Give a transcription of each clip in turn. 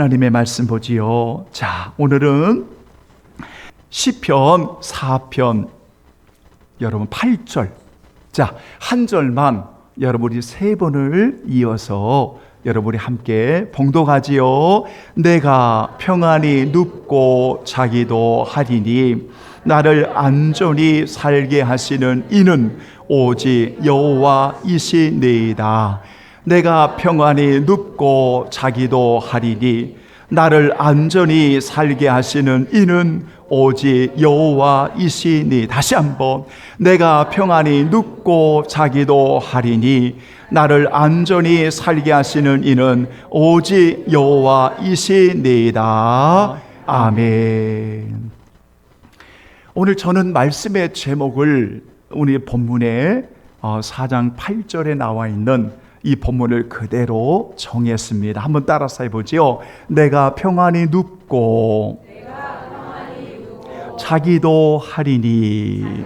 하나님의 말씀 보지요. 자, 오늘은 시편 4편 여러분 8절. 자, 한 절만 여러분이 세 번을 이어서 여러분이 함께 봉독하지요. 내가 평안히 눕고 자기도 하리니 나를 안전히 살게 하시는 이는 오직 여호와이시니이다. 내가 평안히 눕고 자기도 하리니 나를 안전히 살게 하시는 이는 오직 여호와이시니. 다시 한번 내가 평안히 눕고 자기도 하리니 나를 안전히 살게 하시는 이는 오직 여호와이시니이다. 아멘. 오늘 저는 말씀의 제목을 우리 본문에 4장 8절에 나와 있는 이 본문을 그대로 정했습니다. 한번 따라서 해보지요. 내가 평안히 눕고, 자기도 하리니.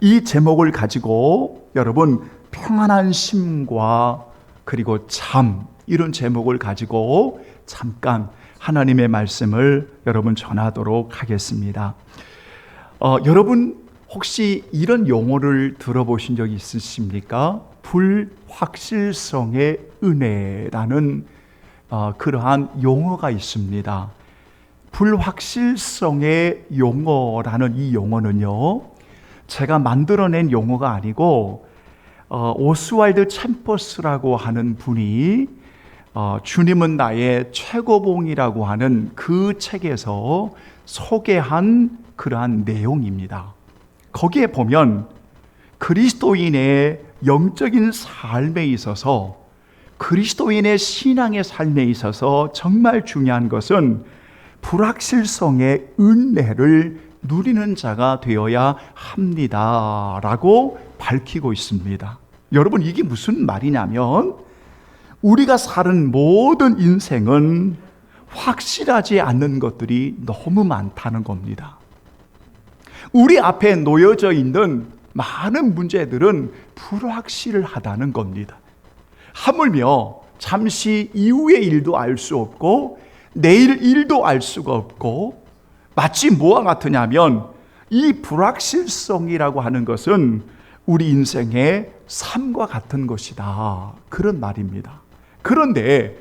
이 제목을 가지고 여러분 평안한 심과 그리고 참 이런 제목을 가지고 잠깐 하나님의 말씀을 여러분 전하도록 하겠습니다. 어, 여러분 혹시 이런 용어를 들어보신 적 있으십니까? 불확실성의 은혜라는 어, 그러한 용어가 있습니다. 불확실성의 용어라는 이 용어는요, 제가 만들어낸 용어가 아니고 어, 오스왈드 챔퍼스라고 하는 분이 어, 주님은 나의 최고봉이라고 하는 그 책에서 소개한 그러한 내용입니다. 거기에 보면 그리스도인의 영적인 삶에 있어서 그리스도인의 신앙의 삶에 있어서 정말 중요한 것은 불확실성의 은혜를 누리는 자가 되어야 합니다. 라고 밝히고 있습니다. 여러분, 이게 무슨 말이냐면, 우리가 사는 모든 인생은 확실하지 않는 것들이 너무 많다는 겁니다. 우리 앞에 놓여져 있는 많은 문제들은 불확실하다는 겁니다. 하물며 잠시 이후의 일도 알 수 없고 내일 일도 알 수가 없고 마치 뭐와 같으냐면 이 불확실성이라고 하는 것은 우리 인생의 삶과 같은 것이다. 그런 말입니다. 그런데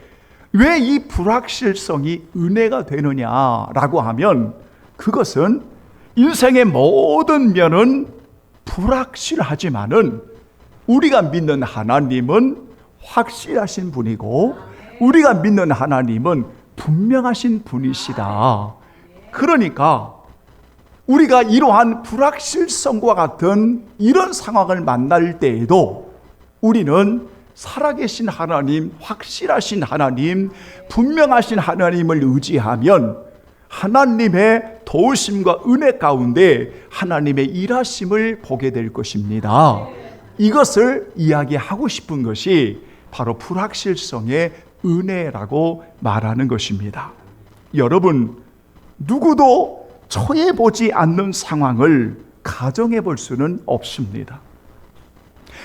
왜 이 불확실성이 은혜가 되느냐라고 하면 그것은 인생의 모든 면은 불확실하지만은 우리가 믿는 하나님은 확실하신 분이고 우리가 믿는 하나님은 분명하신 분이시다. 그러니까 우리가 이러한 불확실성과 같은 이런 상황을 만날 때에도 우리는 살아계신 하나님, 확실하신 하나님, 분명하신 하나님을 의지하면 하나님의 도우심과 은혜 가운데 하나님의 일하심을 보게 될 것입니다. 이것을 이야기하고 싶은 것이 바로 불확실성의 은혜라고 말하는 것입니다. 여러분, 누구도 처해 보지 않는 상황을 가정해 볼 수는 없습니다.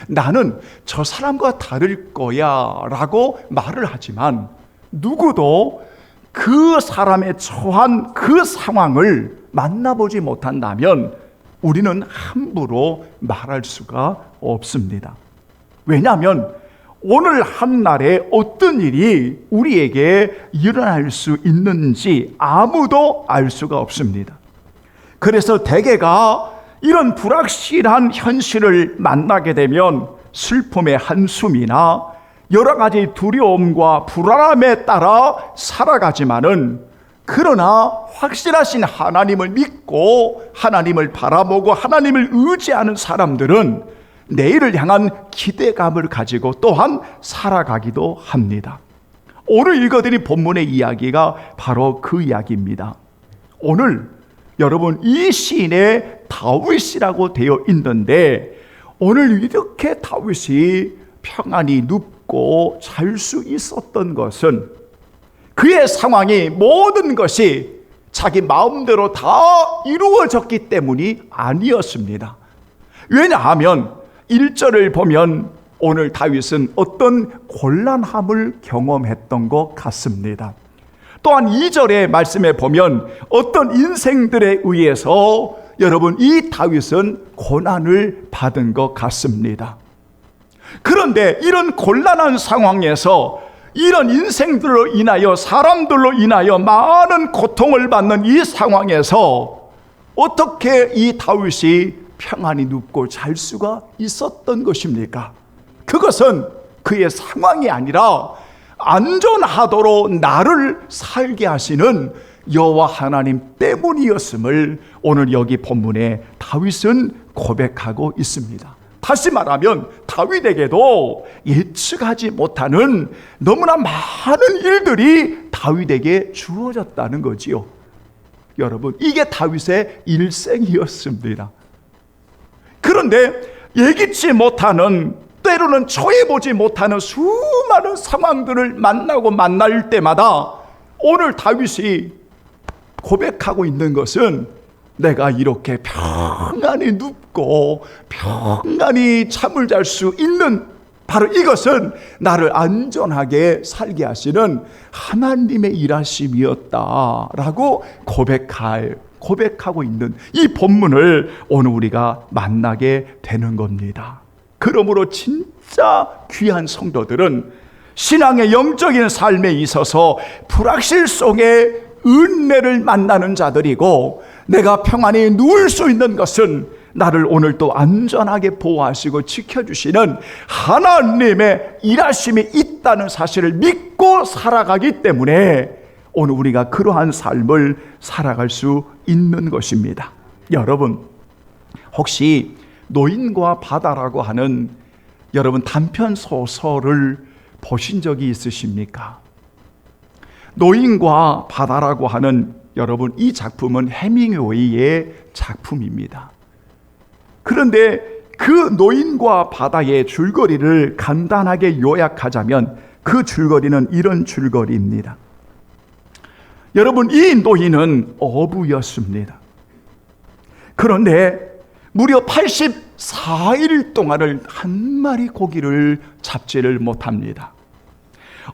나는 저 사람과 다를 거야 라고 말을 하지만 누구도 그 사람의 처한 그 상황을 만나보지 못한다면 우리는 함부로 말할 수가 없습니다. 왜냐하면 오늘 한날에 어떤 일이 우리에게 일어날 수 있는지 아무도 알 수가 없습니다. 그래서 대개가 이런 불확실한 현실을 만나게 되면 슬픔의 한숨이나 여러 가지 두려움과 불안함에 따라 살아가지만은 그러나 확실하신 하나님을 믿고 하나님을 바라보고 하나님을 의지하는 사람들은 내일을 향한 기대감을 가지고 또한 살아가기도 합니다. 오늘 읽어드린 본문의 이야기가 바로 그 이야기입니다. 오늘 여러분 이 시인의 다윗이라고 되어 있는데 오늘 이렇게 다윗이 평안히 눕 고 잘 수 있었던 것은 그의 상황이 모든 것이 자기 마음대로 다 이루어졌기 때문이 아니었습니다. 왜냐하면 1절을 보면 오늘 다윗은 어떤 곤란함을 경험했던 것 같습니다. 또한 2절의 말씀에 보면 어떤 인생들에 의해서 여러분 이 다윗은 고난을 받은 것 같습니다. 그런데 이런 곤란한 상황에서 이런 인생들로 인하여 사람들로 인하여 많은 고통을 받는 이 상황에서 어떻게 이 다윗이 평안히 눕고 잘 수가 있었던 것입니까? 그것은 그의 상황이 아니라 안전하도록 나를 살게 하시는 여호와 하나님 때문이었음을 오늘 여기 본문에 다윗은 고백하고 있습니다. 다시 말하면 다윗에게도 예측하지 못하는 너무나 많은 일들이 다윗에게 주어졌다는 거지요. 여러분, 이게 다윗의 일생이었습니다. 그런데 예기치 못하는 때로는 초해보지 못하는 수많은 상황들을 만나고 만날 때마다 오늘 다윗이 고백하고 있는 것은 내가 이렇게 평안히 눕고 평안히 잠을 잘 수 있는 바로 이것은 나를 안전하게 살게 하시는 하나님의 일하심이었다라고 고백할 고백하고 있는 이 본문을 오늘 우리가 만나게 되는 겁니다. 그러므로 진짜 귀한 성도들은 신앙의 영적인 삶에 있어서 불확실 속에 은혜를 만나는 자들이고 내가 평안히 누울 수 있는 것은 나를 오늘 또 안전하게 보호하시고 지켜주시는 하나님의 일하심이 있다는 사실을 믿고 살아가기 때문에 오늘 우리가 그러한 삶을 살아갈 수 있는 것입니다. 여러분, 혹시 노인과 바다라고 하는 여러분 단편 소설을 보신 적이 있으십니까? 노인과 바다라고 하는 여러분 이 작품은 해밍웨이의 작품입니다. 그런데 그 노인과 바다의 줄거리를 간단하게 요약하자면 그 줄거리는 이런 줄거리입니다. 여러분, 이 노인은 어부였습니다. 그런데 무려 84일 동안을 한 마리 고기를 잡지를 못합니다.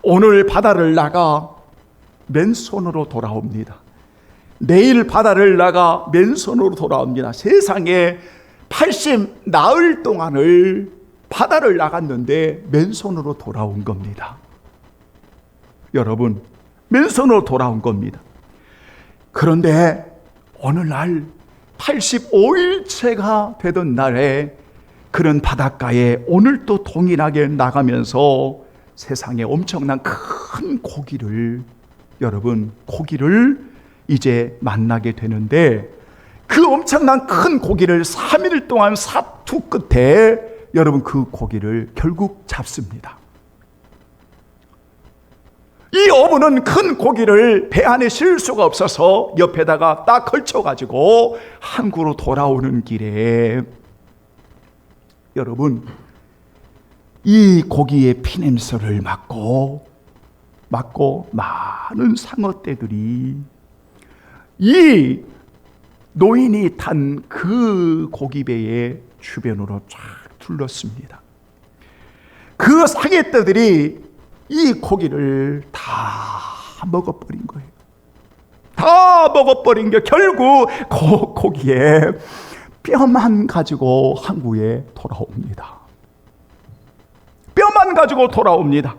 오늘 바다를 나가 맨손으로 돌아옵니다. 내일 바다를 나가 맨손으로 돌아옵니다. 세상에 80 나흘 동안을 바다를 나갔는데 맨손으로 돌아온 겁니다. 여러분, 맨손으로 돌아온 겁니다. 그런데 어느 날 85일째가 되던 날에 그런 바닷가에 오늘 또 동일하게 나가면서 세상에 엄청난 큰 고기를 여러분 고기를 이제 만나게 되는데 그 엄청난 큰 고기를 3일 동안 사투 끝에 여러분 그 고기를 결국 잡습니다. 이 어부는 큰 고기를 배 안에 실 수가 없어서 옆에다가 딱 걸쳐가지고 항구로 돌아오는 길에 여러분 이 고기의 피냄새를 맡고 맡고 많은 상어떼들이 이 노인이 탄 그 고기배의 주변으로 쫙 둘렀습니다. 그 상해떼들이 이 고기를 다 먹어버린 거예요. 다 먹어버린 게 결국 그 고기에 뼈만 가지고 항구에 돌아옵니다. 뼈만 가지고 돌아옵니다.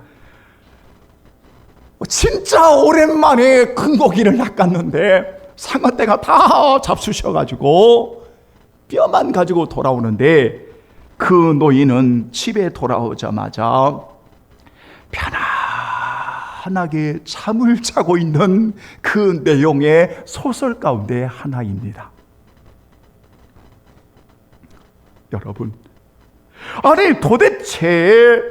진짜 오랜만에 큰 고기를 낚았는데 상어떼가 다 잡수셔가지고 뼈만 가지고 돌아오는데 그 노인은 집에 돌아오자마자 편안하게 잠을 자고 있는 그 내용의 소설 가운데 하나입니다. 여러분, 아니 도대체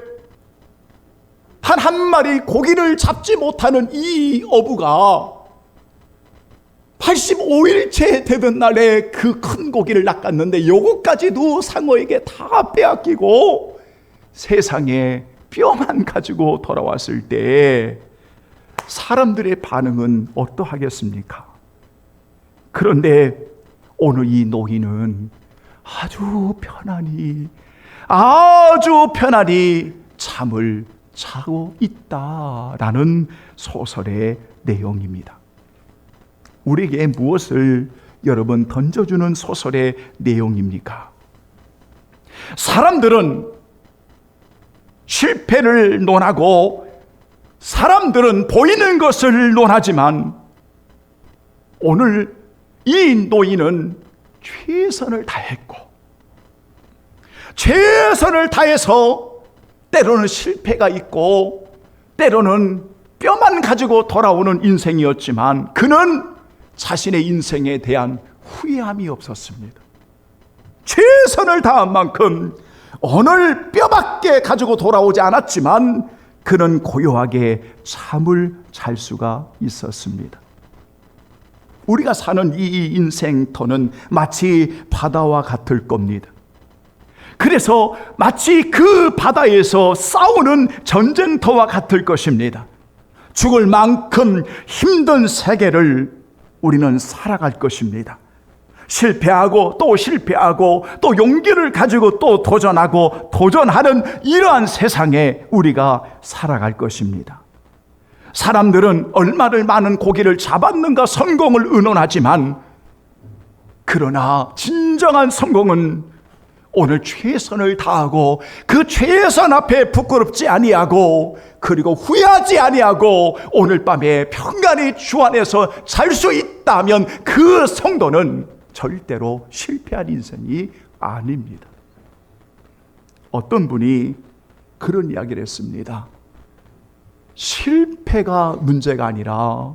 한 한 마리 고기를 잡지 못하는 이 어부가 85일째 되던 날에 그 큰 고기를 낚았는데 요거까지도 상어에게 다 빼앗기고 세상에 뼈만 가지고 돌아왔을 때 사람들의 반응은 어떠하겠습니까? 그런데 오늘 이 노인은 아주 편안히 아주 편안히 잠을 자고 있다라는 소설의 내용입니다. 우리에게 무엇을 여러분 던져주는 소설의 내용입니까? 사람들은 실패를 논하고 사람들은 보이는 것을 논하지만 오늘 이 노인은 최선을 다했고 최선을 다해서 때로는 실패가 있고 때로는 뼈만 가지고 돌아오는 인생이었지만 그는 자신의 인생에 대한 후회함이 없었습니다. 최선을 다한 만큼 오늘 뼈밖에 가지고 돌아오지 않았지만 그는 고요하게 잠을 잘 수가 있었습니다. 우리가 사는 이 인생터는 마치 바다와 같을 겁니다. 그래서 마치 그 바다에서 싸우는 전쟁터와 같을 것입니다. 죽을 만큼 힘든 세계를 우리는 살아갈 것입니다. 실패하고 또 실패하고 또 용기를 가지고 또 도전하고 도전하는 이러한 세상에 우리가 살아갈 것입니다. 사람들은 얼마를 많은 고기를 잡았는가 성공을 의논하지만 그러나 진정한 성공은 오늘 최선을 다하고 그 최선 앞에 부끄럽지 아니하고 그리고 후회하지 아니하고 오늘 밤에 평안히 주 안에서 잘 수 있다면 그 성도는 절대로 실패한 인생이 아닙니다. 어떤 분이 그런 이야기를 했습니다. 실패가 문제가 아니라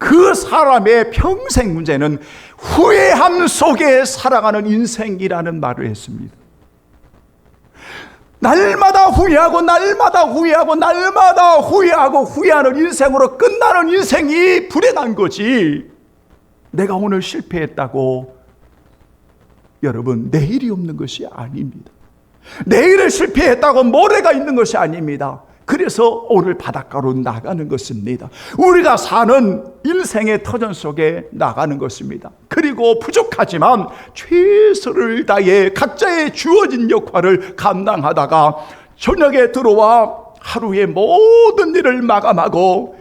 그 사람의 평생 문제는 후회함 속에 살아가는 인생이라는 말을 했습니다. 날마다 후회하고 날마다 후회하고 날마다 후회하고 후회하는 인생으로 끝나는 인생이 불행한 거지. 내가 오늘 실패했다고 여러분 내일이 없는 것이 아닙니다. 내일을 실패했다고 모레가 있는 것이 아닙니다. 그래서 오늘 바닷가로 나가는 것입니다. 우리가 사는 인생의 터전 속에 나가는 것입니다. 그리고 부족하지만 최선을 다해 각자의 주어진 역할을 감당하다가 저녁에 들어와 하루의 모든 일을 마감하고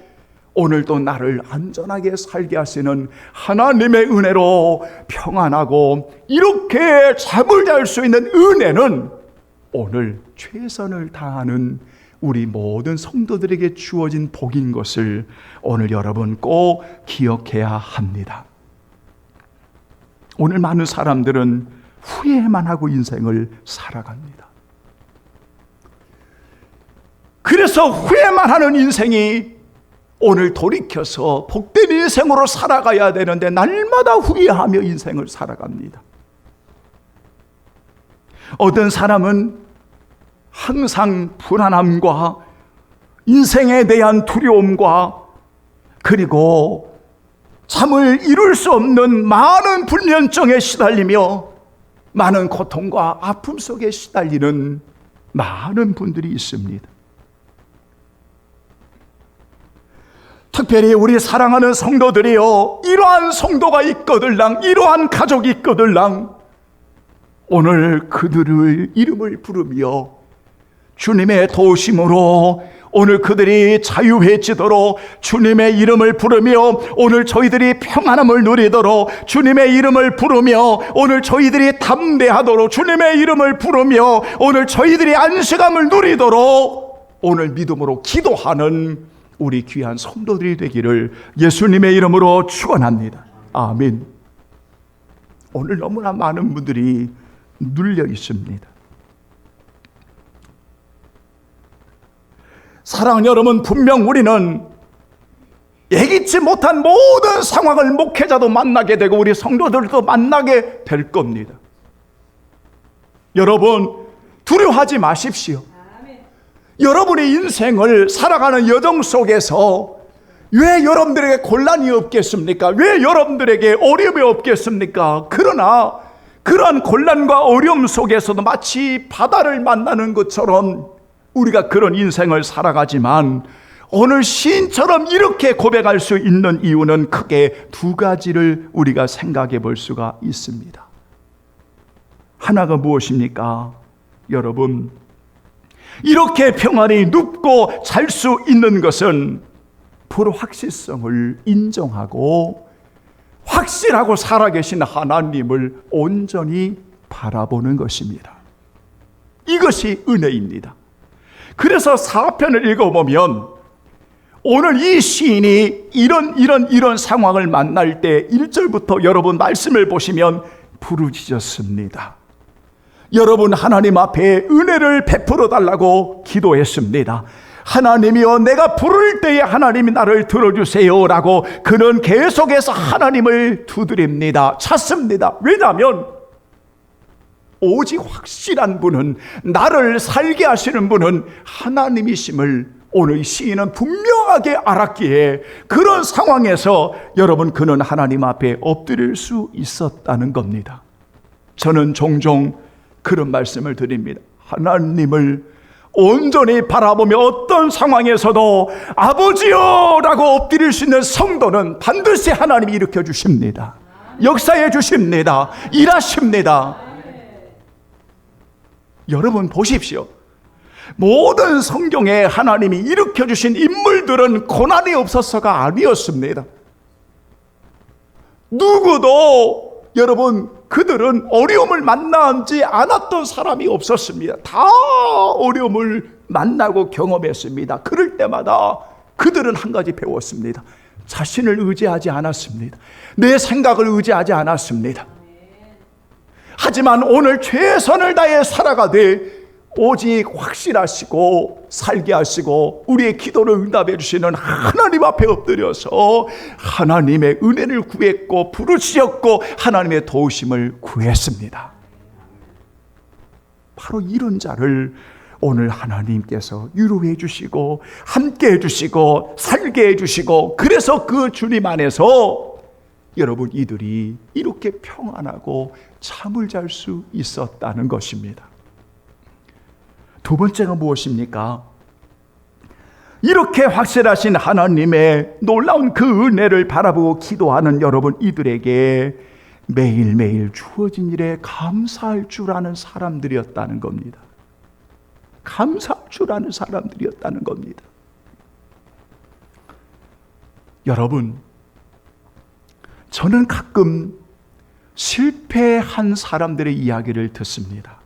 오늘도 나를 안전하게 살게 하시는 하나님의 은혜로 평안하고 이렇게 잠을 잘 수 있는 은혜는 오늘 최선을 다하는 우리 모든 성도들에게 주어진 복인 것을 오늘 여러분 꼭 기억해야 합니다. 오늘 많은 사람들은 후회만 하고 인생을 살아갑니다. 그래서 후회만 하는 인생이 오늘 돌이켜서 복된 인생으로 살아가야 되는데 날마다 후회하며 인생을 살아갑니다. 어떤 사람은 항상 불안함과 인생에 대한 두려움과 그리고 잠을 이룰 수 없는 많은 불면증에 시달리며 많은 고통과 아픔 속에 시달리는 많은 분들이 있습니다. 특별히 우리 사랑하는 성도들이요, 이러한 성도가 있거들랑, 이러한 가족이 있거들랑, 오늘 그들의 이름을 부르며 주님의 도우심으로 오늘 그들이 자유해지도록 주님의 이름을 부르며 오늘 저희들이 평안함을 누리도록 주님의 이름을 부르며 오늘 저희들이 담대하도록 주님의 이름을 부르며 오늘 저희들이 안식함을 누리도록 오늘 믿음으로 기도하는 우리 귀한 성도들이 되기를 예수님의 이름으로 축원합니다. 아멘. 오늘 너무나 많은 분들이 눌려 있습니다. 사랑하는 여러분, 분명 우리는 예기치 못한 모든 상황을 목회자도 만나게 되고 우리 성도들도 만나게 될 겁니다. 여러분, 두려워하지 마십시오. 여러분의 인생을 살아가는 여정 속에서 왜 여러분들에게 곤란이 없겠습니까? 왜 여러분들에게 어려움이 없겠습니까? 그러나 그러한 곤란과 어려움 속에서도 마치 바다를 만나는 것처럼 우리가 그런 인생을 살아가지만 오늘 시인처럼 이렇게 고백할 수 있는 이유는 크게 두 가지를 우리가 생각해 볼 수가 있습니다. 하나가 무엇입니까? 여러분, 이렇게 평안히 눕고 잘 수 있는 것은 불확실성을 인정하고 확실하고 살아계신 하나님을 온전히 바라보는 것입니다. 이것이 은혜입니다. 그래서 사편을 읽어보면 오늘 이 시인이 이런 이런 이런 상황을 만날 때 1절부터 여러분 말씀을 보시면 부르짖었습니다. 여러분 하나님 앞에 은혜를 베풀어 달라고 기도했습니다. 하나님이여 내가 부를 때에 하나님이 나를 들어주세요라고 그는 계속해서 하나님을 두드립니다. 찾습니다. 왜냐하면 오직 확실한 분은 나를 살게 하시는 분은 하나님이심을 오늘 시인은 분명하게 알았기에 그런 상황에서 여러분 그는 하나님 앞에 엎드릴 수 있었다는 겁니다. 저는 종종 그런 말씀을 드립니다. 하나님을 온전히 바라보며 어떤 상황에서도 아버지여라고 엎드릴 수 있는 성도는 반드시 하나님이 일으켜 주십니다. 역사해 주십니다. 일하십니다. 여러분 보십시오. 모든 성경에 하나님이 일으켜 주신 인물들은 고난이 없었어가 아니었습니다. 누구도 여러분 그들은 어려움을 만나지 않았던 사람이 없었습니다. 다 어려움을 만나고 경험했습니다. 그럴 때마다 그들은 한 가지 배웠습니다. 자신을 의지하지 않았습니다. 내 생각을 의지하지 않았습니다. 하지만 오늘 최선을 다해 살아가되 오직 확실하시고 살게 하시고 우리의 기도를 응답해 주시는 하나님 앞에 엎드려서 하나님의 은혜를 구했고 부르짖었고 하나님의 도우심을 구했습니다. 바로 이런 자를 오늘 하나님께서 위로해 주시고 함께 해 주시고 살게 해 주시고 그래서 그 주님 안에서 여러분 이들이 이렇게 평안하고 잠을 잘 수 있었다는 것입니다. 두 번째가 무엇입니까? 이렇게 확실하신 하나님의 놀라운 그 은혜를 바라보고 기도하는 여러분 이들에게 매일매일 주어진 일에 감사할 줄 아는 사람들이었다는 겁니다. 감사할 줄 아는 사람들이었다는 겁니다. 여러분, 저는 가끔 실패한 사람들의 이야기를 듣습니다.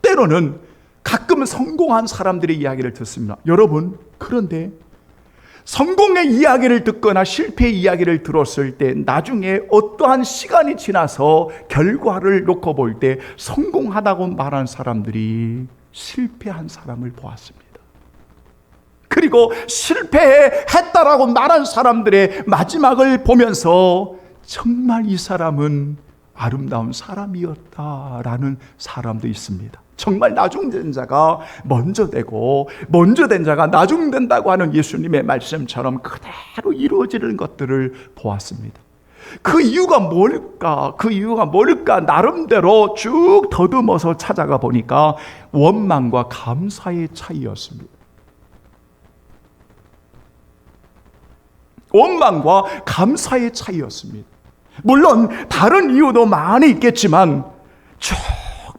때로는 가끔 성공한 사람들의 이야기를 듣습니다. 여러분, 그런데 성공의 이야기를 듣거나 실패의 이야기를 들었을 때 나중에 어떠한 시간이 지나서 결과를 놓고 볼 때 성공하다고 말한 사람들이 실패한 사람을 보았습니다. 그리고 실패했다라고 말한 사람들의 마지막을 보면서 정말 이 사람은 아름다운 사람이었다라는 사람도 있습니다. 정말 나중된 자가 먼저 되고 먼저 된 자가 나중된다고 하는 예수님의 말씀처럼 그대로 이루어지는 것들을 보았습니다. 그 이유가 뭘까? 그 이유가 뭘까? 나름대로 쭉 더듬어서 찾아가 보니까 원망과 감사의 차이였습니다. 원망과 감사의 차이였습니다. 물론 다른 이유도 많이 있겠지만 쭉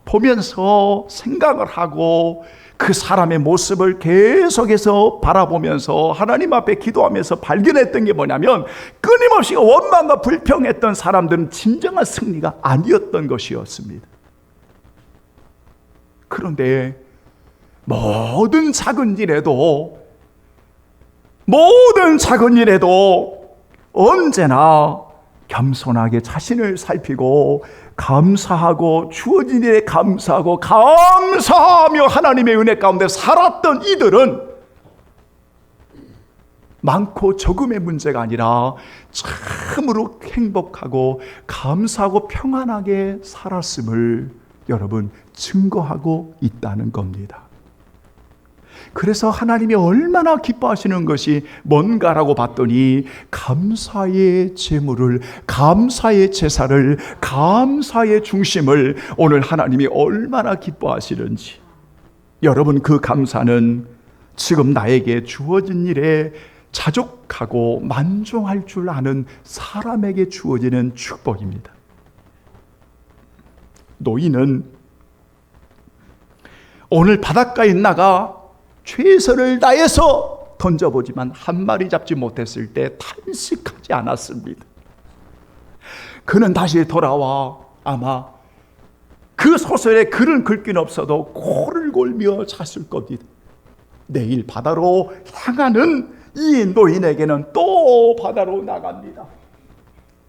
보면서 생각을 하고 그 사람의 모습을 계속해서 바라보면서 하나님 앞에 기도하면서 발견했던 게 뭐냐면 끊임없이 원망과 불평했던 사람들은 진정한 승리가 아니었던 것이었습니다. 그런데 모든 작은 일에도 모든 작은 일에도 언제나 겸손하게 자신을 살피고 감사하고 주어진 일에 감사하고 감사하며 하나님의 은혜 가운데 살았던 이들은 많고 적음의 문제가 아니라 참으로 행복하고 감사하고 평안하게 살았음을 여러분 증거하고 있다는 겁니다. 그래서 하나님이 얼마나 기뻐하시는 것이 뭔가라고 봤더니 감사의 제물을 감사의 제사를 감사의 중심을 오늘 하나님이 얼마나 기뻐하시는지 여러분 그 감사는 지금 나에게 주어진 일에 자족하고 만족할 줄 아는 사람에게 주어지는 축복입니다. 노인은 오늘 바닷가에 나가 최선을 다해서 던져보지만 한 마리 잡지 못했을 때 탄식하지 않았습니다. 그는 다시 돌아와 아마 그 소설에 글은 글긴 없어도 코를 골며 잤을 겁니다. 내일 바다로 향하는 이 노인에게는 또 바다로 나갑니다.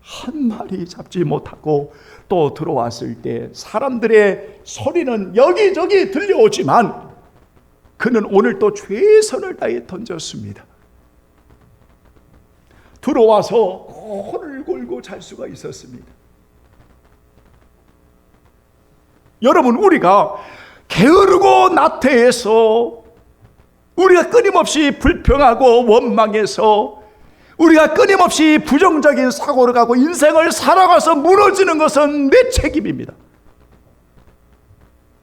한 마리 잡지 못하고 또 들어왔을 때 사람들의 소리는 여기저기 들려오지만 그는 오늘 또 최선을 다해 던졌습니다. 들어와서 코를 골고 잘 수가 있었습니다. 여러분, 우리가 게으르고 나태해서 우리가 끊임없이 불평하고 원망해서 우리가 끊임없이 부정적인 사고를 가고 인생을 살아가서 무너지는 것은 내 책임입니다.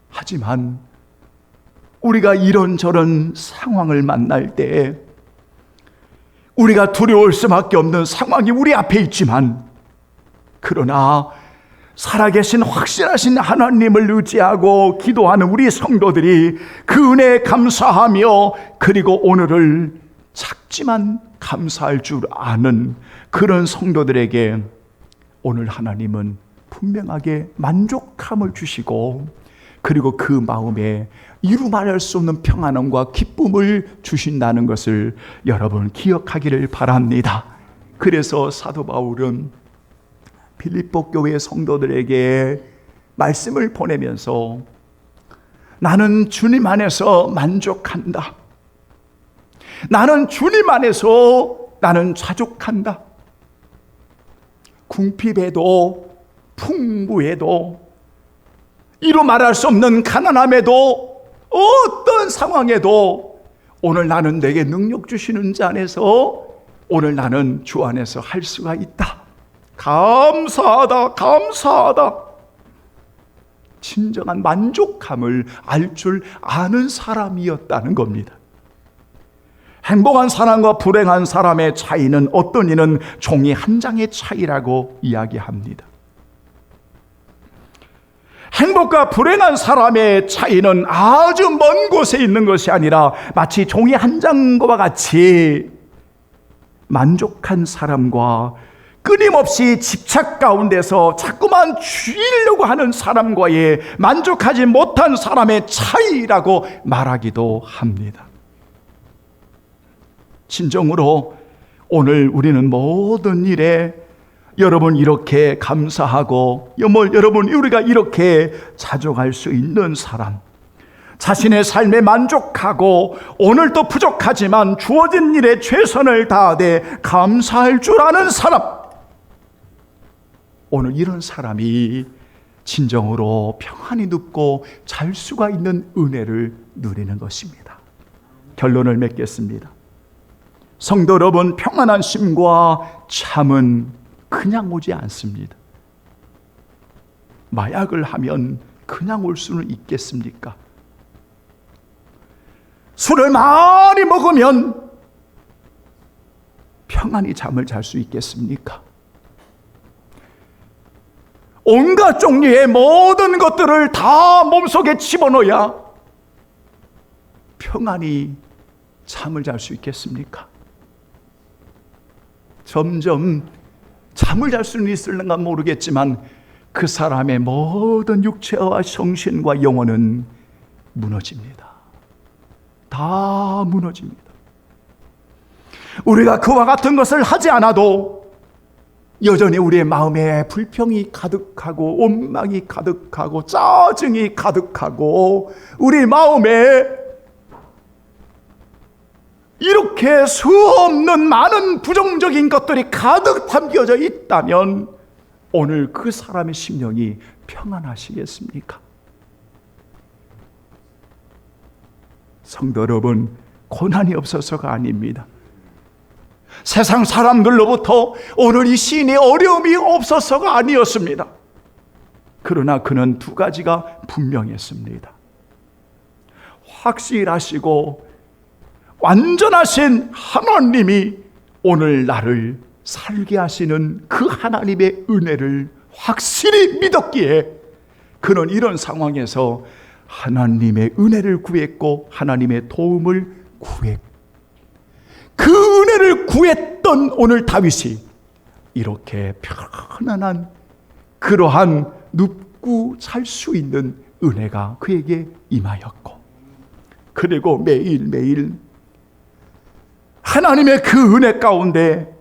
하지만 우리가 이런저런 상황을 만날 때 우리가 두려울 수밖에 없는 상황이 우리 앞에 있지만 그러나 살아계신 확실하신 하나님을 의지하고 기도하는 우리 성도들이 그 은혜에 감사하며 그리고 오늘을 작지만 감사할 줄 아는 그런 성도들에게 오늘 하나님은 분명하게 만족함을 주시고 그리고 그 마음에 이루 말할 수 없는 평안함과 기쁨을 주신다는 것을 여러분 기억하기를 바랍니다. 그래서 사도 바울은 필리포 교회 성도들에게 말씀을 보내면서 나는 주님 안에서 만족한다. 나는 주님 안에서 나는 자족한다. 궁핍에도 풍부에도 이루 말할 수 없는 가난함에도 어떤 상황에도 오늘 나는 내게 능력 주시는 자 안에서 오늘 나는 주 안에서 할 수가 있다. 감사하다, 감사하다. 진정한 만족함을 알 줄 아는 사람이었다는 겁니다. 행복한 사람과 불행한 사람의 차이는 어떤 이는 종이 한 장의 차이라고 이야기합니다. 행복과 불행한 사람의 차이는 아주 먼 곳에 있는 것이 아니라 마치 종이 한 장과 같이 만족한 사람과 끊임없이 집착 가운데서 자꾸만 죽이려고 하는 사람과의 만족하지 못한 사람의 차이라고 말하기도 합니다. 진정으로 오늘 우리는 모든 일에 여러분 이렇게 감사하고 여러분 우리가 이렇게 자족할 수 있는 사람 자신의 삶에 만족하고 오늘도 부족하지만 주어진 일에 최선을 다하되 감사할 줄 아는 사람 오늘 이런 사람이 진정으로 평안히 눕고 잘 수가 있는 은혜를 누리는 것입니다. 결론을 맺겠습니다. 성도 여러분, 평안한 심과 참은 그냥 오지 않습니다. 마약을 하면 그냥 올 수는 있겠습니까? 술을 많이 먹으면 평안히 잠을 잘 수 있겠습니까? 온갖 종류의 모든 것들을 다 몸속에 집어넣어야 평안히 잠을 잘 수 있겠습니까? 점점 잠을 잘 수는 있을는가 모르겠지만 그 사람의 모든 육체와 정신과 영혼은 무너집니다. 다 무너집니다. 우리가 그와 같은 것을 하지 않아도 여전히 우리의 마음에 불평이 가득하고 원망이 가득하고 짜증이 가득하고 우리 마음에 이렇게 수없는 많은 부정적인 것들이 가득 담겨져 있다면 오늘 그 사람의 심령이 평안하시겠습니까? 성도 여러분, 고난이 없어서가 아닙니다. 세상 사람들로부터 오늘 이 시인의 어려움이 없어서가 아니었습니다. 그러나 그는 두 가지가 분명했습니다. 확실하시고 완전하신 하나님이 오늘 나를 살게 하시는 그 하나님의 은혜를 확실히 믿었기에 그는 이런 상황에서 하나님의 은혜를 구했고 하나님의 도움을 구했고 그 은혜를 구했던 오늘 다윗이 이렇게 편안한 그러한 눕고 잘수 있는 은혜가 그에게 임하였고 그리고 매일매일 하나님의 그 은혜 가운데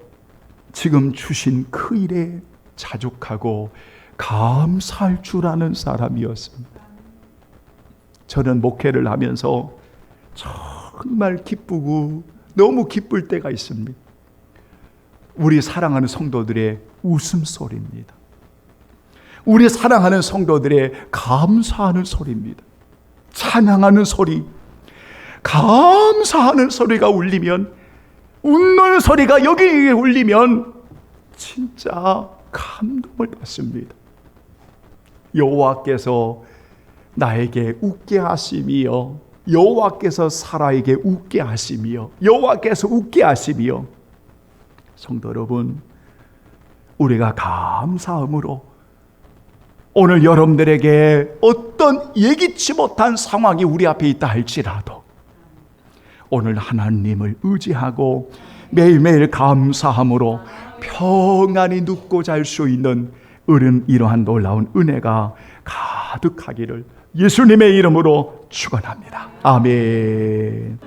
지금 주신 그 일에 자족하고 감사할 줄 아는 사람이었습니다. 저는 목회를 하면서 정말 기쁘고 너무 기쁠 때가 있습니다. 우리 사랑하는 성도들의 웃음소리입니다. 우리 사랑하는 성도들의 감사하는 소리입니다. 찬양하는 소리, 감사하는 소리가 울리면, 웃는 소리가 여기에 울리면, 진짜 감동을 받습니다. 여호와께서 나에게 웃게 하심이여 여호와께서 사라에게 웃게 하심이여 여호와께서 웃게 하심이여 성도 여러분 우리가 감사함으로 오늘 여러분들에게 어떤 예기치 못한 상황이 우리 앞에 있다 할지라도 오늘 하나님을 의지하고 매일매일 감사함으로 평안히 눕고 잘 수 있는 은은 이러한 놀라운 은혜가 가득하기를 예수님의 이름으로 축원합니다. 아멘.